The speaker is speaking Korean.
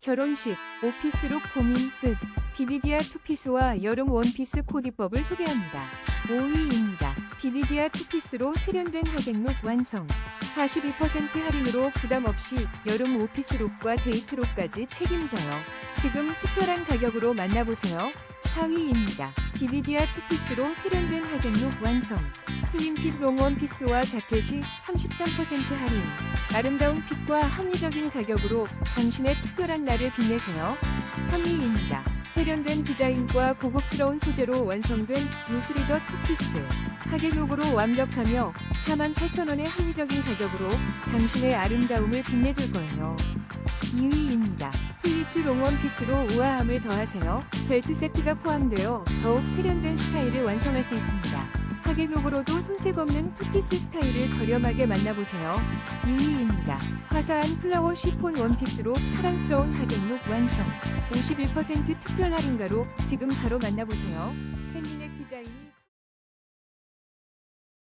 결혼식, 오피스룩 고민 끝. 비비디아 투피스와 여름 원피스 코디법을 소개합니다. 5위입니다. 비비디아 투피스로 세련된 하객룩 완성. 42% 할인으로 부담 없이 여름 오피스룩과 데이트룩까지 책임져요. 지금 특별한 가격으로 만나보세요. 4위입니다. 비비디아 투피스로 세련된 하객룩 완성. 슬림핏 롱원피스와 자켓이 33% 할인. 아름다운 핏과 합리적인 가격으로 당신의 특별한 날을 빛내세요. 3위입니다. 세련된 디자인과 고급스러운 소재로 완성된 루스리더 투피스. 하객룩으로 완벽하며 48,000원의 합리적인 가격으로 당신의 아름다움을 빛내줄 거예요. 2위입니다. 플리츠 롱원 피스로 우아함을 더하세요. 벨트 세트가 포함되어 더욱 세련된 스타일을 완성할 수 있습니다. 하객룩으로도 손색 없는 투피스 스타일을 저렴하게 만나보세요. 6위입니다. 화사한 플라워 쉬폰 원피스로 사랑스러운 하객룩 완성. 51% 특별 할인가로 지금 바로 만나보세요. 팬미넥 디자인이